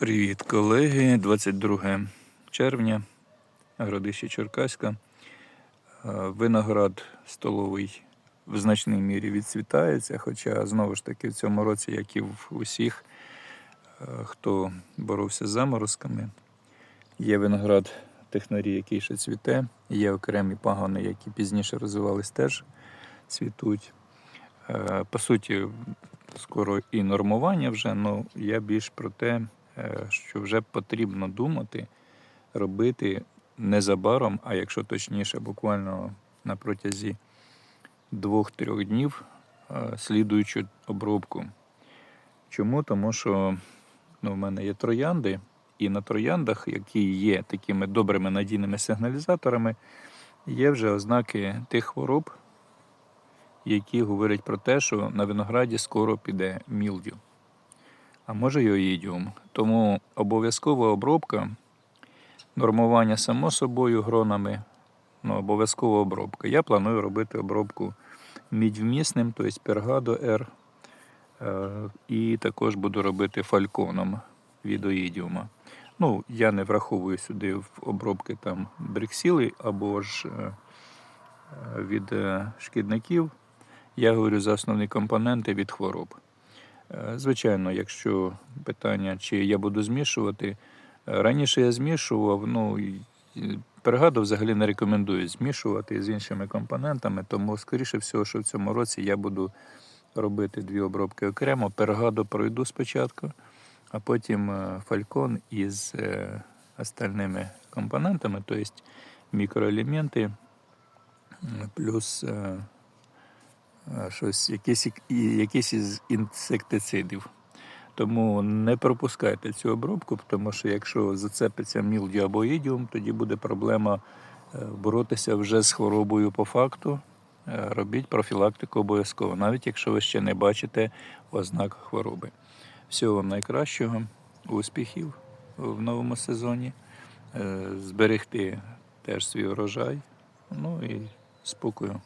Привіт, колеги. 22 червня, Городище Черкаська. Е, Виноград столовий в значній мірі відцвітається, хоча знову ж таки в цьому році, як і в усіх, е, хто боровся з заморозками, є виноград технарі, який ще цвіте, є окремі пагони, які пізніше розвивались, теж цвітуть. Е, По суті, скоро і нормування вже, але я більш про те, що вже потрібно думати, робити незабаром, а якщо точніше, буквально на протязі двох-трьох днів е, слідуючу обробку. Чому? Тому що ну, в мене є троянди, і на трояндах, які є такими добрими надійними сигналізаторами, є вже ознаки тих хвороб, які говорять про те, що на винограді скоро піде мілдю, а може й оїдіум. Тому обов'язкова обробка, нормування само собою гронами, ну, обов'язкова обробка. Я планую робити обробку мідьвмісним, тобто пергадо R, е, і також буду робити фальконом від оїдіума. Ну, я не враховую сюди в обробки там бриксіли або ж е, від е, шкідників. Я говорю за основні компоненти від хвороб. Е, Звичайно, якщо питання, чи я буду змішувати, е, раніше я змішував, ну пергаду взагалі не рекомендую змішувати з іншими компонентами, тому, скоріше всього, що в цьому році я буду робити дві обробки окремо. Пергаду пройду спочатку, а потім фалькон із е, остальними компонентами, тобто мікроелементи, плюс щось, якісь, якісь із інсектицидів. Тому не пропускайте цю обробку, тому що якщо зацепиться мілдю або ідіум, тоді буде проблема е, боротися вже з хворобою по факту. Е, Робіть профілактику обов'язково, навіть якщо ви ще не бачите ознак хвороби. Всього вам найкращого, успіхів в новому сезоні, е, зберегти теж свій урожай, ну і спокою.